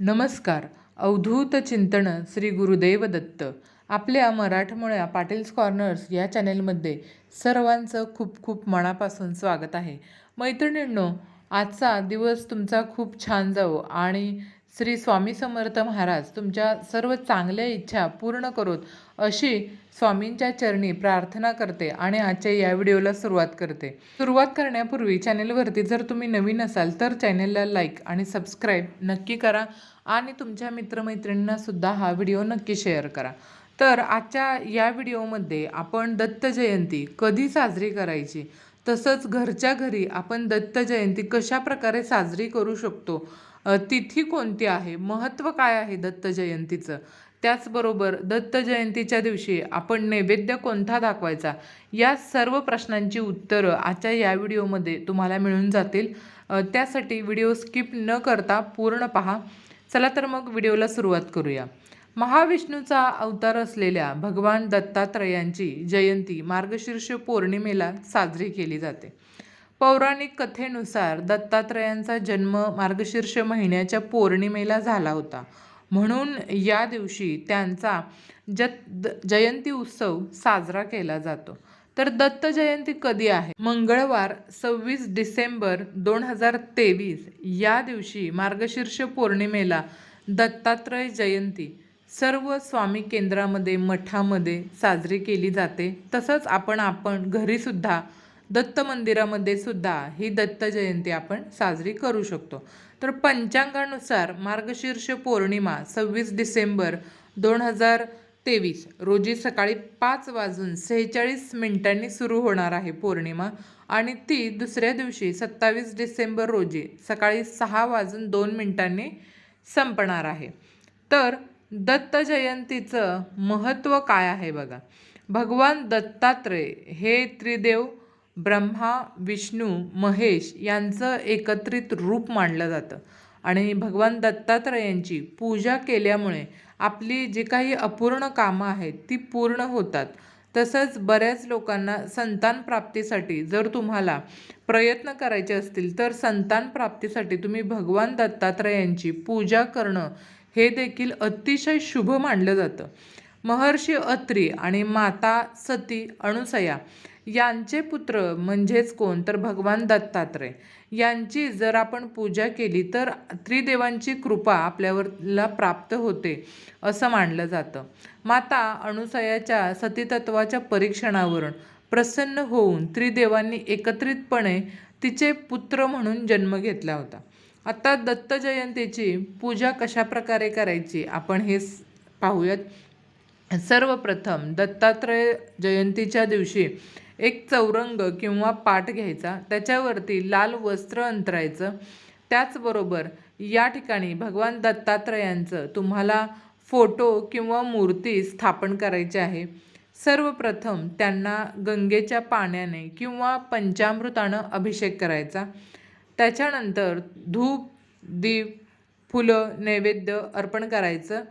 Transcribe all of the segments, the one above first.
नमस्कार. अवधूत चिंतन श्री गुरुदेव दत्त. आपल्या मराठमोळ्या पाटील्स कॉर्नर्स या चॅनेलमध्ये सर्वांचं खूप खूप मनापासून स्वागत आहे. मैत्रिणींनो आजचा दिवस तुमचा खूप छान जावो आणि श्री स्वामी समर्थ महाराज तुमच्या सर्व चांगल्या इच्छा पूर्ण करोत अशी स्वामींच्या चरणी प्रार्थना करते आणि आजच्या या व्हिडिओला सुरुवात करते. सुरुवात करण्यापूर्वी चॅनेलवरती जर तुम्ही नवीन असाल तर चॅनेलला लाईक आणि सबस्क्राईब नक्की करा आणि तुमच्या मित्रमैत्रिणींना सुद्धा हा व्हिडिओ नक्की शेअर करा. तर आजच्या या व्हिडिओमध्ये आपण दत्त जयंती कधी साजरी करायची? तसंच घरच्या घरी आपण दत्त जयंती कशा प्रकारे साजरी करू शकतो? तिथी कोणती आहे? महत्त्व काय आहे दत्त जयंतीचं? त्याचबरोबर दत्त जयंतीच्या दिवशी आपण नैवेद्य कोणता दाखवायचा? या सर्व प्रश्नांची उत्तरं आजच्या या व्हिडिओमध्ये तुम्हाला मिळून जातील. त्यासाठी व्हिडिओ स्किप न करता पूर्ण पहा. चला तर मग व्हिडिओला सुरुवात करूया. महाविष्णूचा अवतार असलेल्या भगवान दत्तात्रयांची जयंती मार्गशीर्ष पौर्णिमेला साजरी केली जाते. पौराणिक कथेनुसार दत्तात्रयांचा जन्म मार्गशीर्ष महिन्याच्या पौर्णिमेला झाला होता. म्हणून या दिवशी त्यांचा जत जयंती उत्सव साजरा केला जातो. तर दत्त जयंती कधी आहे? मंगळवार सव्वीस डिसेंबर दोन हजार तेवीस या दिवशी मार्गशीर्ष पौर्णिमेला दत्तात्रय जयंती सर्व स्वामी केंद्रामध्ये मठामध्ये साजरी केली जाते. तसंच आपण आपण घरीसुद्धा दत्त मंदिरामध्ये सुद्धा ही दत्त जयंती आपण साजरी करू शकतो. तर पंचांगानुसार मार्गशीर्ष पौर्णिमा सव्वीस डिसेंबर दोन हजार तेवीस रोजी सकाळी पाच वाजून सेहेचाळीस मिनिटांनी सुरू होणार आहे पौर्णिमा आणि ती दुसऱ्या दिवशी सत्तावीस डिसेंबर रोजी सकाळी सहा वाजून दोन मिनिटांनी संपणार आहे. तर दत्त जयंतीचं महत्त्व काय आहे बघा. भगवान दत्तात्रय हे त्रिदेव ब्रह्मा विष्णू महेश यांचं एकत्रित रूप मानलं जातं. आणि भगवान दत्तात्रयांची पूजा केल्यामुळे आपली जी काही अपूर्ण कामं आहेत ती पूर्ण होतात. तसंच बऱ्याच लोकांना संतान प्राप्तीसाठी जर तुम्हाला प्रयत्न करायचे असतील तर संतान प्राप्तीसाठी तुम्ही भगवान दत्तात्रयांची पूजा करणं हे देखील अतिशय शुभ मानलं जातं. महर्षी अत्री आणि माता सती अणुसया यांचे पुत्र म्हणजेच कोण? तर भगवान दत्तात्रय. यांची जर आपण पूजा केली तर त्रिदेवांची कृपा आपल्यावरला प्राप्त होते असं मानलं जातं. माता अणुसयाच्या सतीतत्वाच्या परीक्षणावरून प्रसन्न होऊन त्रिदेवांनी एकत्रितपणे तिचे पुत्र म्हणून जन्म घेतला होता. आता दत्त जयंतीची पूजा कशा प्रकारे करायची आपण हे पाहूयात. सर्वप्रथम दत्तात्रय जयंतीच्या दिवशी एक चौरंग किंवा पाट घ्यायचा त्याच्यावरती लाल वस्त्र अंतरायचं. त्याचबरोबर या ठिकाणी भगवान दत्तात्रयांचं तुम्हाला फोटो किंवा मूर्ती स्थापन करायची आहे. सर्वप्रथम त्यांना गंगेच्या पाण्याने किंवा पंचामृतानं अभिषेक करायचा. त्याच्यानंतर धूप दीप फुलं नैवेद्य अर्पण करायचं.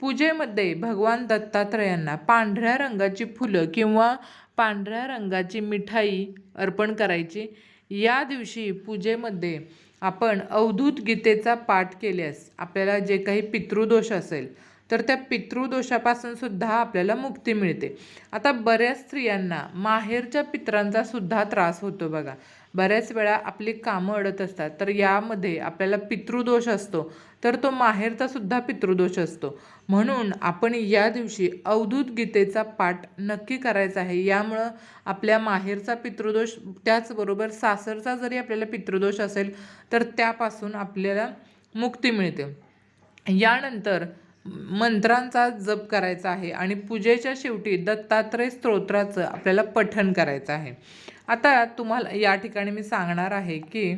पूजेमध्ये भगवान दत्तात्रयांना पांढऱ्या रंगाची फुलं किंवा पांढऱ्या रंगाची मिठाई अर्पण करायची. या दिवशी पूजेमध्ये आपण अवधूत गीतेचा पाठ केल्यास आपल्याला जे काही पितृदोष असेल तर त्या पितृदोषापासून सुद्धा आपल्याला मुक्ती मिळते. आता बऱ्याच स्त्रियांना माहेरच्या पित्रांचा सुद्धा त्रास होतो बघा. बऱ्याच वेळा आपली कामं अडत असतात. तर यामध्ये आपल्याला पितृदोष असतो. तर तो माहेरचा सुद्धा पितृदोष असतो. म्हणून आपण या दिवशी अवधूत गीतेचा पाठ नक्की करायचा आहे. यामुळं आपल्या माहेरचा पितृदोष त्याचबरोबर सासरचा जरी आपल्याला पितृदोष असेल तर त्यापासून आपल्याला मुक्ती मिळते. यानंतर मंत्रांचा जप करायचा आहे आणि पूजेच्या शेवटी दत्तात्रय स्तोत्राचं आपल्याला पठण करायचं आहे. आता तुम्हाला या ठिकाणी मी सांगणार आहे की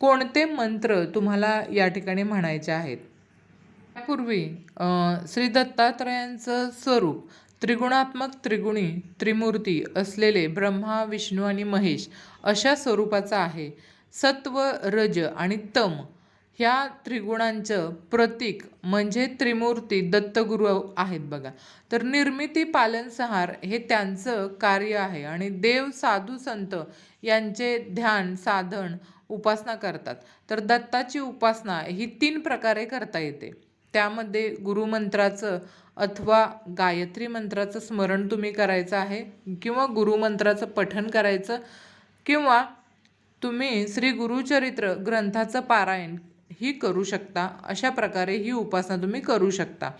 कोणते मंत्र तुम्हाला या ठिकाणी म्हणायचे आहेत. त्यापूर्वी श्री दत्तात्रयांचं स्वरूप त्रिगुणात्मक त्रिगुणी त्रिमूर्ती असलेले ब्रह्मा विष्णू आणि महेश अशा स्वरूपाचं आहे. सत्व रज आणि तम ह्या त्रिगुणांचं प्रतीक म्हणजे त्रिमूर्ती दत्तगुरू आहेत बघा. तर निर्मिती पालनसंहार हे त्यांचं कार्य आहे आणि देव साधू संत यांचे ध्यान साधन उपासना करतात. तर दत्ताची उपासना ही तीन प्रकारे करता येते. त्यामध्ये गुरुमंत्राचं अथवा गायत्री मंत्राचं स्मरण तुम्ही करायचं आहे किंवा गुरुमंत्राचं पठण करायचं किंवा तुम्ही श्री गुरुचरित्र ग्रंथाचं पारायण ही करू शकता. अशा प्रकारे ही उपासना तुम्ही करू शकता.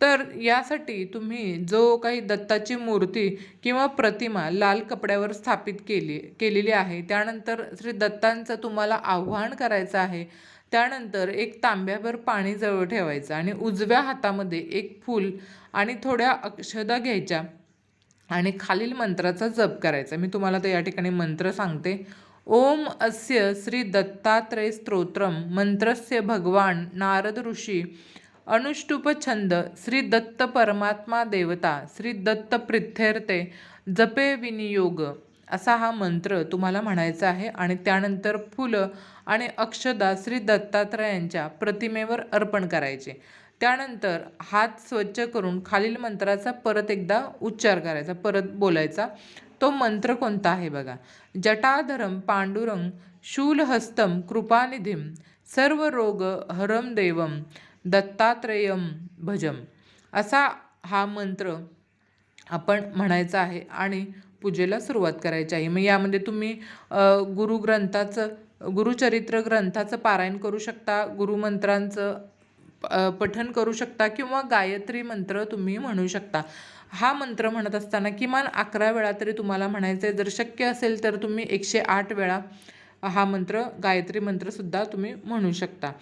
तर यासाठी तुम्ही जो काही दत्ताची मूर्ती किंवा प्रतिमा लाल कपड्यावर स्थापित केली केलेली आहे त्यानंतर श्री दत्तांचं तुम्हाला आव्हान करायचं आहे. त्यानंतर एक तांब्याभर पाणी जवळ ठेवायचं आणि उजव्या हातामध्ये एक फूल आणि थोड्या अक्षदा घ्यायच्या आणि खालील मंत्राचा जप करायचा. मी तुम्हाला तर या ठिकाणी मंत्र सांगते. ओम अस्य श्री दत्तात्रय स्तोत्रम मंत्रस्य भगवान नारद ऋषी अनुष्टुप छंद श्री दत्त परमात्मा देवता श्री दत्त जपे विनियोग असा हा मंत्र तुम्हाला म्हणायचा आहे. आणि त्यानंतर फुलं आणि अक्षदा श्री दत्तात्रयांच्या प्रतिमेवर अर्पण करायचे. त्यानंतर हात स्वच्छ करून खालील मंत्राचा परत एकदा उच्चार करायचा परत बोलायचा. तो मंत्र कोणता आहे बघा? जटाधरम पांडुरंग शूलहस्तम कृपानिधीम सर्व रोग हरम देवम दत्तात्रेयम भजम असा हा मंत्र आपण म्हणायचा आहे आणि पूजेला सुरुवात करायची आहे. मग यामध्ये तुम्ही गुरुग्रंथाचं गुरुचरित्र ग्रंथाचं पारायण करू शकता गुरुमंत्रांचं पठन करू शकता किंवा गायत्री मंत्र तुम्ही म्हणू शकता. हा मंत्र म्हणत असताना किमान अकरा वेळा तरी तुम्हाला म्हणायचं आहे जर शक्य असेल तर तुम्ही एकशे आठ वेळा हा मंत्र गायत्री मंत्रसुद्धा तुम्ही म्हणू शकता.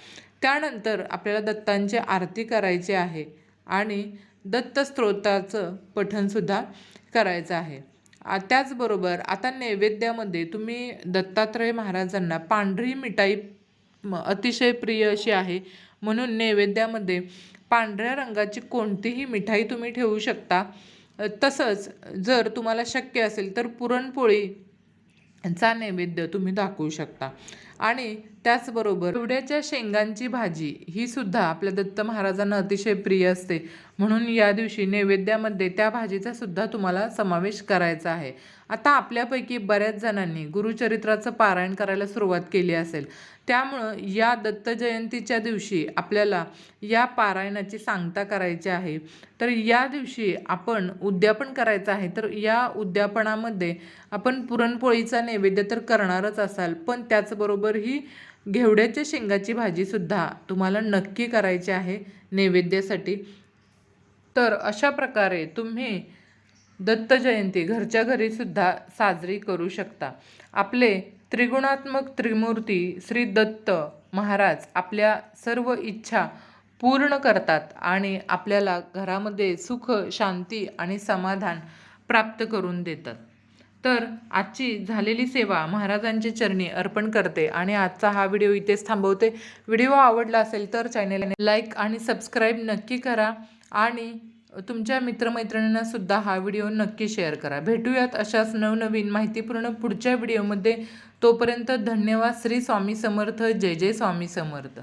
त्यानंतर आपल्याला दत्तांची आरती करायची आहे आणि दत्तस्त्रोताचं पठणसुद्धा करायचं आहे. त्याचबरोबर आता नैवेद्यामध्ये तुम्ही दत्तात्रय महाराजांना पांढरी मिठाई अतिशय प्रिय अशी आहे. म्हणून नैवेद्यामध्ये पांढऱ्या रंगाची कोणतीही मिठाई तुम्ही ठेवू शकता. तसंच जर तुम्हाला शक्य असेल तर पुरणपोळी चा नैवेद्य तुम्ही दाखवू शकता. आणि त्याचबरोबर उड्याच्या शेंगांची भाजी ही सुद्धा आपल्या दत्त महाराजांना अतिशय प्रिय असते. म्हणून या दिवशी नैवेद्यामध्ये त्या भाजीचा सुद्धा तुम्हाला समावेश करायचा आहे. आता आपल्यापैकी बऱ्याच जणांनी गुरुचरित्राचं पारायण करायला सुरुवात केली असेल. त्यामुळं या दत्त जयंतीच्या दिवशी आपल्याला या पारायणाची सांगता करायची आहे. तर या दिवशी आपण उद्यापन करायचं आहे. तर या उद्यापनामध्ये आपण पुरणपोळीचा नैवेद्य तर करणारच असाल पण त्याचबरोबर ही घेवड्याच्या शेंगाची भाजीसुद्धा तुम्हाला नक्की करायची आहे नैवेद्यासाठी. तर अशा प्रकारे तुम्ही दत्त जयंती घरच्या घरीसुद्धा साजरी करू शकता. आपले त्रिगुणात्मक त्रिमूर्ती श्री दत्त महाराज आपल्या सर्व इच्छा पूर्ण करतात आणि आपल्याला घरामध्ये सुख शांती आणि समाधान प्राप्त करून देतात. तर आजची झालेली सेवा महाराजांचे चरणी अर्पण करते आणि आजचा हा व्हिडिओ इथेच थांबवते. व्हिडिओ आवडला असेल तर चॅनेलने लाईक आणि सबस्क्राईब नक्की करा आणि तुमच्या मित्रमैत्रिणींना सुद्धा हा व्हिडिओ नक्की शेअर करा. भेटूयात अशाच नवनवीन माहितीपूर्ण पुढच्या व्हिडिओमध्ये. तोपर्यंत धन्यवाद. श्री स्वामी समर्थ. जय जय स्वामी समर्थ.